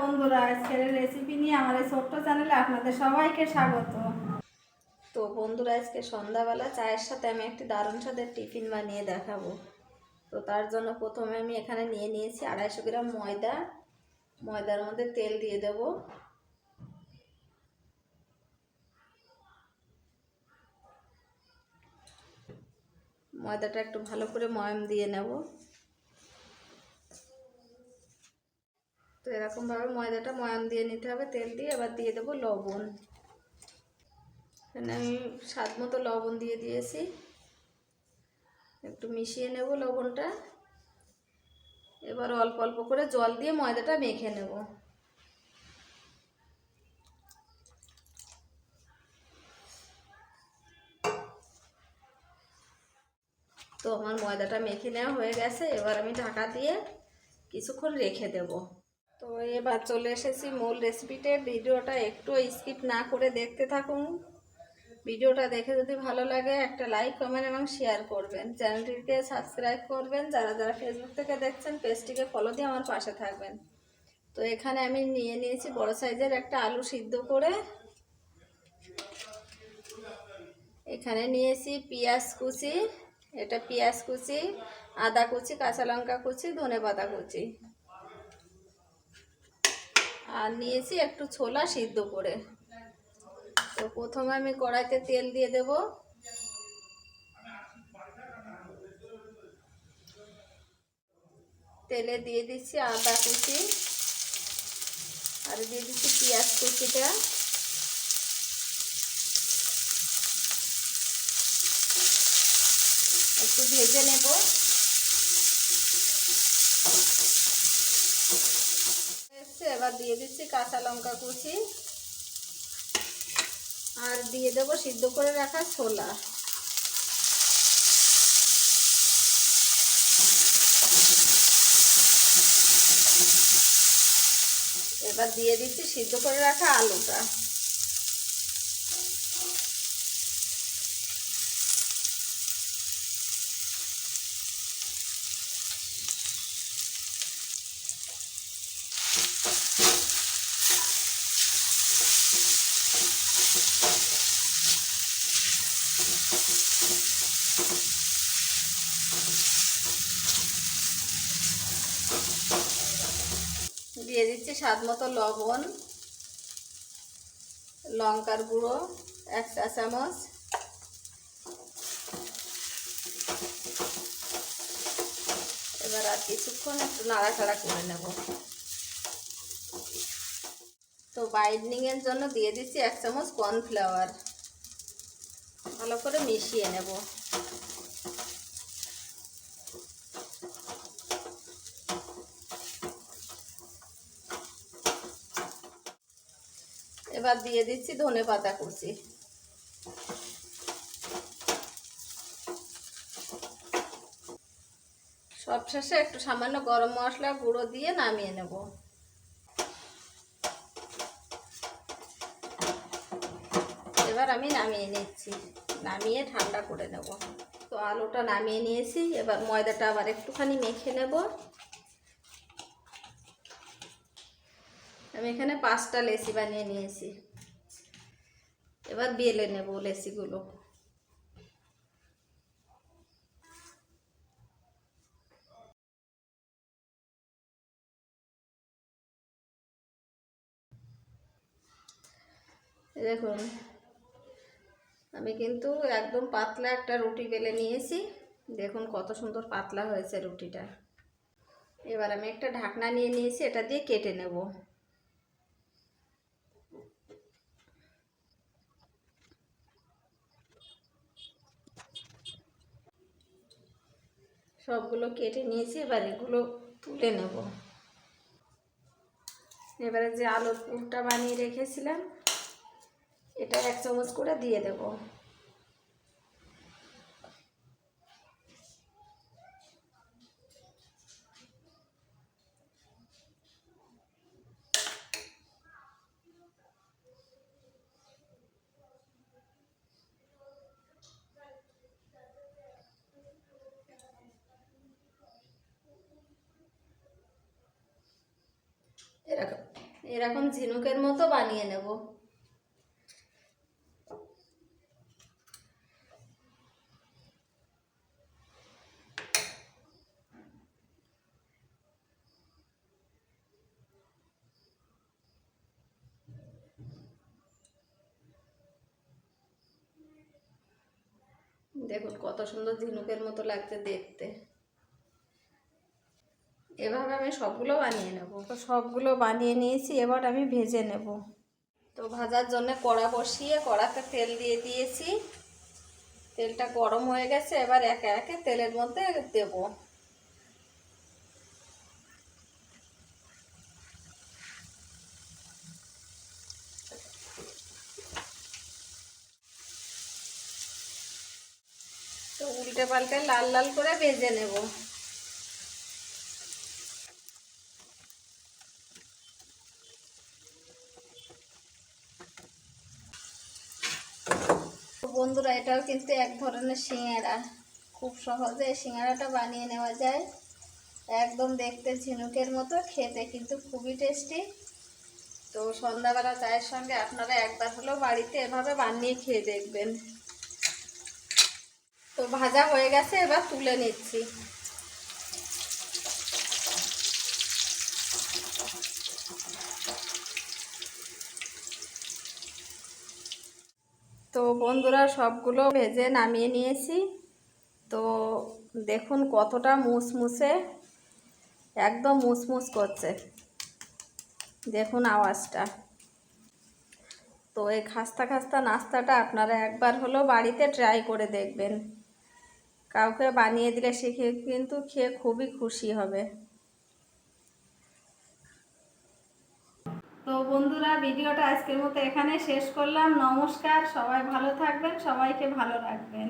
বন্ধুরা আজকের রেসিপি নিয়ে আমার এই ছোট্ট চ্যানেলে আপনাদের সবাইকে স্বাগত। তো বন্ধুরা, আজকে সন্ধ্যাবেলা চায়ের সাথে আমি একটি দারুণ স্বাদের টিফিন বানিয়ে দেখাবো। তো তার জন্য প্রথমে আমি এখানে নিয়ে নিয়েছি আড়াইশো গ্রাম ময়দা। ময়দার মধ্যে তেল দিয়ে দেব। ময়দাটা একটু ভালো করে ময়ম দিয়ে নেব। এরকমভাবে ময়দাটা ময়াম দিয়ে নিতে হবে, তেল দিয়ে। এবার দিয়ে দেবো লবণ। এখানে আমি স্বাদ মতো লবণ দিয়ে দিয়েছি। একটু মিশিয়ে নেব লবণটা। এবার অল্প অল্প করে জল দিয়ে ময়দাটা মেখে নেব। তো আমার ময়দাটা মেখে নেওয়া হয়ে গেছে। এবার আমি ঢাকা দিয়ে কিছুক্ষণ রেখে দেব। তো এবার চলে এসেছি মূল রেসিপিতে ভিডিওটা একটু স্কিপ না করে দেখতে থাকুন। ভিডিওটা দেখে যদি ভালো লাগে, একটা লাইক কমেন্ট এবং শেয়ার করবেন। চ্যানেলটিকে সাবস্ক্রাইব করবেন। যারা যারা ফেসবুক থেকে দেখছেন পেজটিকে ফলো দিয়ে আমার পাশে থাকবেন। তো এখানে আমি নিয়ে নিয়েছি বড় সাইজের একটা আলু সিদ্ধ করে। এখানে নিয়েছি পেঁয়াজ কুচি। এটা পেঁয়াজ কুচি, আদা কুচি, কাঁচা লঙ্কা কুচি ধনে পাতা কুচি। আর নিয়েছি একটু ছোলা সিদ্ধ করে। তো প্রথমে আমি কড়াইতে তেল দিয়ে দেব। তেলে দিয়ে দিচ্ছি আদা কুচি আর দিয়ে দিচ্ছি পেঁয়াজ কুচিটা। একটু ভেজে নেব। এসছে এবার দিয়ে দিচ্ছি কাঁচা লঙ্কা কুচি। আর দিয়ে দেবো সিদ্ধ করে রাখা ছোলা। এবার দিয়ে দিচ্ছি সিদ্ধ করে রাখা আলুটা। দিয়ে দিচ্ছি স্বাদ মতো লবণ, লঙ্কার গুঁড়ো, এক চা চামচ। এবার আর কিছুক্ষণ একটু নাড়াচাড়া করে নেব। তো বাইন্ডিংয়ের জন্য দিয়ে দিচ্ছি এক চামচ কর্নফ্লাওয়ার ভালো করে মিশিয়ে নেব। এবার দিয়ে দিচ্ছি ধনে পাতা কুচি। সবশেষে একটু সামান্য গরম মশলা গুঁড়ো দিয়ে নামিয়ে নেব। এবার আমি নামিয়ে নিচ্ছি। নামিয়ে ঠান্ডা করে নেব। তো আলুটা নামিয়ে নিয়েছি। এবার ময়দাটা আবার একটুখানি মেখে নেব। আমি এখানে পাঁচটা লেসি বানিয়ে নিয়েছি। এবার বেলে নেব লেসিগুলো দেখুন আমি কিন্তু একদম পাতলা একটা রুটি বেলে নিয়েছি। দেখুন কত সুন্দর পাতলা হয়েছে রুটিটা। এবার আমি একটা ঢাকনা নিয়ে নিয়েছি, এটা দিয়ে কেটে নেব। সবগুলো কেটে নিয়েছি, এবার এগুলো তুলে নেব। এবারে যে আলুর পুরটা বানিয়ে রেখেছিলাম এটা এক চামচ করে দিয়ে দেব। এরকম এরকম ঝিনুকের মতো বানিয়ে নেব। দেখুন কত সুন্দর ঝিনুকের মতো লাগছে দেখতে। এভাবে আমি সবগুলো বানিয়ে নেব। তো সবগুলো বানিয়ে নিয়েছি এবার আমি ভেজে নেব। তো ভাজার জন্য কড়া বসিয়ে কড়াতে তেল দিয়ে দিয়েছি। তেলটা গরম হয়ে গেছে এবার একে একে তেলের মধ্যে দেব তো উল্টে পাল্টে লাল লাল করে ভেজে নেব। বন্ধুরা, এটাও কিন্তু এক ধরনের সিঙ্গারা খুব সহজে সিঙ্গারাটা বানিয়ে নেওয়া যায়। একদম দেখতে ঝিনুকের মতো, খেতে কিন্তু খুবই টেস্টি। তো সন্ধ্যাবেলা চায়ের সঙ্গে আপনারা একবার হলেও বাড়িতে এভাবে বানিয়ে খেয়ে দেখবেন। তো ভাজা হয়ে গেছে, এবার তুলে নিচ্ছি। তো বন্ধুরা, সবগুলো ভেজে নামিয়ে নিয়েছি। তো দেখুন কতটা মুসমুসে, একদম মুসমুস করছে। দেখুন আওয়াজটা। তো এই খাস্তা খাস্তা নাস্তাটা আপনারা একবার হলেও বাড়িতে ট্রাই করে দেখবেন। কাউকে বানিয়ে দিলে সে কিন্তু খেয়ে খুবই খুশি হবে। তো বন্ধুরা, ভিডিওটা আজকের মতো এখানে শেষ করলাম। নমস্কার, সবাই ভালো থাকবেন, সবাইকে ভালো রাখবেন।